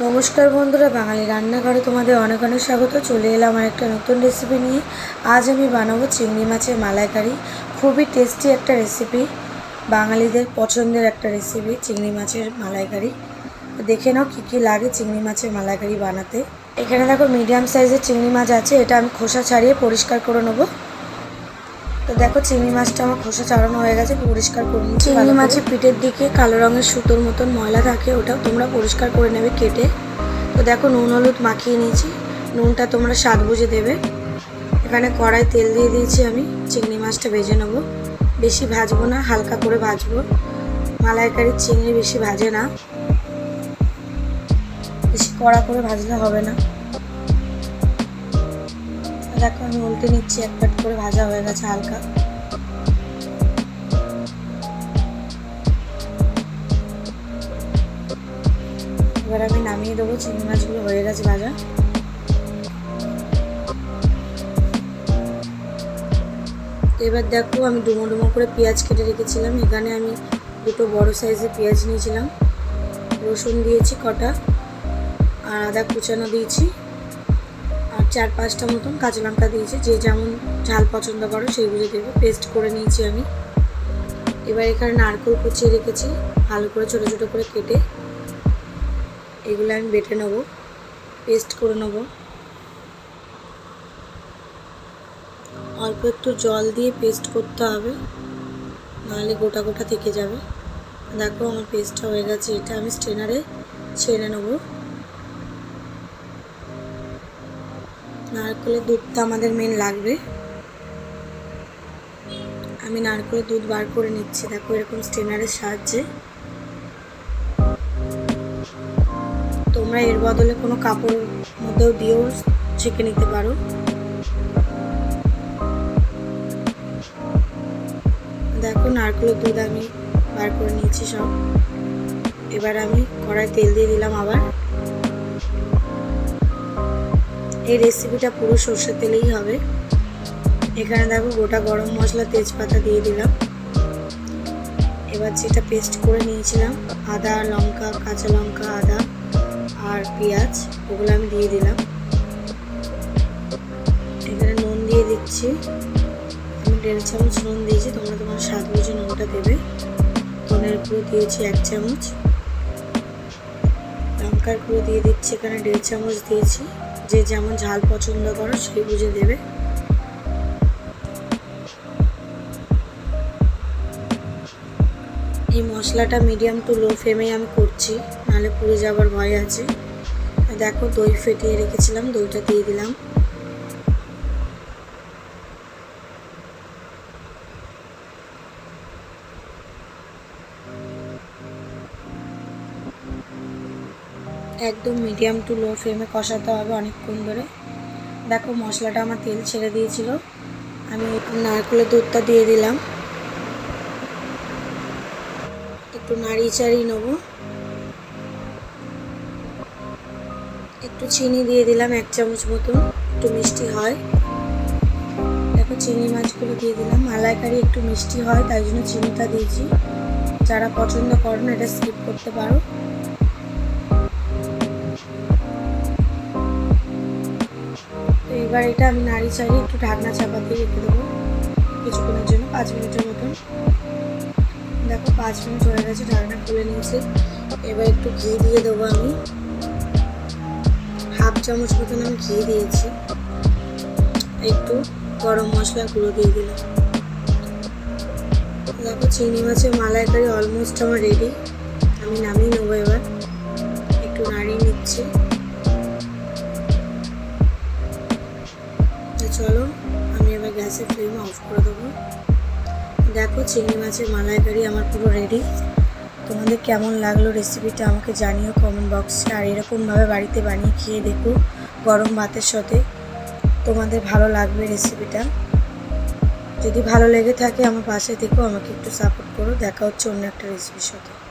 নমস্কার বন্ধুরা, বাঙালি রান্নাঘরে তোমাদের অনেক অনেক স্বাগত। চলে এলাম আমার একটা নতুন রেসিপি নিয়ে। আজ আমি বানাবো চিংড়ি মাছের মালাইকারি। খুবই টেস্টি একটা রেসিপি বাঙালিদের পছন্দের একটা রেসিপি চিংড়ি মাছের মালাইকারি। দেখে নাও কী কী লাগে চিংড়ি মাছের মালাইকারি বানাতে। এখানে দেখো মিডিয়াম সাইজের চিংড়ি মাছ আছে, এটা আমি খোসা ছাড়িয়ে পরিষ্কার করে নেব। তো দেখো চিংড়ি মাছটা আমার খোসা ছাড়ানো হয়ে গেছে পরিষ্কার করে নিচ্ছি চিংড়ি মাছের পিঠের দিকে কালো রঙের সুতোর মতন ময়লা থাকে ওটাও তোমরা পরিষ্কার করে নেবে কেটে। তো দেখো নুন হলুদ মাখিয়ে নিয়েছি। নুনটা তোমরা স্বাদ বুঝে দেবে। এখানে কড়াই তেল দিয়ে দিয়েছি আমি। চিংড়ি মাছটা ভেজে নেব। বেশি ভাজবো না হালকা করে ভাজবো। মালাইকারির চিংড়ি বেশি ভাজে না। বেশি কড়া করে ভাজলে হবে না। দেখো, আমি উল্টে নিচ্ছি, এক প্যাট করে ভাজা হয়ে গেছে হালকা। এবার আমি নামিয়ে দেবো, চিংড়ি মাছগুলো হয়ে গেছে ভাজা। এবার দেখো, আমি ডুমো ডুমো করে পেঁয়াজ কেটে রেখেছিলাম। এখানে আমি দুটো বড় সাইজের পেঁয়াজ নিয়েছিলাম। রসুন দিয়েছি কটা, আর আদা কুচানো দিয়েছি। চার পাঁচটা মতন কাঁচা লঙ্কা দিয়েছি। যে যেমন ঝাল পছন্দ করো, সেই বুঝে দেবে। পেস্ট করে নিয়েছি আমি। এবার এখানে নারকেল কুচিয়ে রেখেছি। ভালো করে ছোটো ছোটো করে কেটে এগুলো আমি বেটে নেব। পেস্ট করে নেব। অল্প একটু জল দিয়ে পেস্ট করতে হবে। নাহলে গোটা গোটা থেকে যাবে। দেখো আমার পেস্টটা হয়ে গেছে। এটা আমি স্টেনারে ছেড়ে নেব। নারকেলের দুধটা আমাদের মেন লাগবে। আমি নারকেলের দুধ বার করে নিচ্ছি। দেখো এরকম স্টেনারের সাহায্যে। তোমরা এর বদলে কোনো কাপড় মধ্যেও দিয়েও ছেঁকে নিতে পারো। দেখো নারকেলের দুধ আমি বার করে নিয়েছি সব। এবার আমি কড়াই তেল দিয়ে দিলাম আবার। এই রেসিপিটা পুরো সর্ষের তেলেই হবে। এখানে দেখো গোটা গরম মশলা তেজপাতা দিয়ে দিলাম। এবার যেটা পেস্ট করে নিয়েছিলাম, আদা, লঙ্কা, কাঁচা লঙ্কা, আদা আর পেঁয়াজ, ওগুলো আমি দিয়ে দিলাম। এখানে নুন দিয়ে দিচ্ছি। আমি দেড় চামচ নুন দিয়েছি, তোমরা তোমার স্বাদ বুঝে নুনটা দেবে। ধনের গুঁড়ো দিয়েছি এক চামচ। লঙ্কার গুঁড়ো দিয়ে দিচ্ছি, এখানে দেড় চামচ দিয়েছি। যে যেমন ঝাল পছন্দ করো, সেই বুঝে দেবে। এই মশলাটা মিডিয়াম টু লো ফ্লেমে আমি করছি, নাহলে পুড়ে যাবার ভয় আছে। দেখো দই ফেটিয়ে রেখেছিলাম, দইটা দিয়ে দিলাম। একদম মিডিয়াম টু লো ফ্লেমে কষাতে হবে অনেকক্ষণ ধরে। দেখো, মশলাটা আমার তেল ছেড়ে দিয়েছিল। আমি নারকেলের দুধটা দিয়ে দিলাম। একটু নাড়িয়ে চাড়িয়ে নেব। একটু চিনি দিয়ে দিলাম, এক চামচ মতন। একটু মিষ্টি হয়। দেখো, চিনি মাছগুলো দিয়ে দিলাম। মালাইকারি একটু মিষ্টি হয়, তাই জন্য চিনিটা দিয়েছি। যারা পছন্দ করো না এটা স্কিপ করতে পারো। এবার এটা আমি নাড়ি চাড়ি একটু ঢাকনা চাপা দিয়ে রেখে দেবো কিছুক্ষণের জন্য, পাঁচ মিনিটের মতন। দেখো, পাঁচ মিনিট হয়ে গেছে, ঢাকনা খুলে নিয়েছি। এবার একটু ঘি দিয়ে দেবো আমি। হাফ চামচ মতন আমি ঘি দিয়েছি। একটু গরম মশলা গুঁড়ো দিয়ে দিলাম। দেখো চিংড়ি মাছের মালাইকারি অলমোস্ট আমার রেডি আমি নামিয়ে নেব এবার। একটু নাড়িয়ে নিচ্ছি। চলো আমি এবার গ্যাসের ফ্লেম অফ করে দেবো। দেখো, চিংড়ি মাছের মালাইকারি আমার পুরো রেডি তোমাদের কেমন লাগল রেসিপিটা আমাকে জানিও কমেন্ট বক্সে আর এরকমভাবে বাড়িতে বানিয়ে খেয়ে দেখো গরম ভাতের সাথে। তোমাদের ভালো লাগবে রেসিপিটা যদি ভালো লেগে থাকে আমার পাশে থেকেও আমাকে একটু সাপোর্ট করো। দেখা হচ্ছে অন্য একটা রেসিপির সাথে।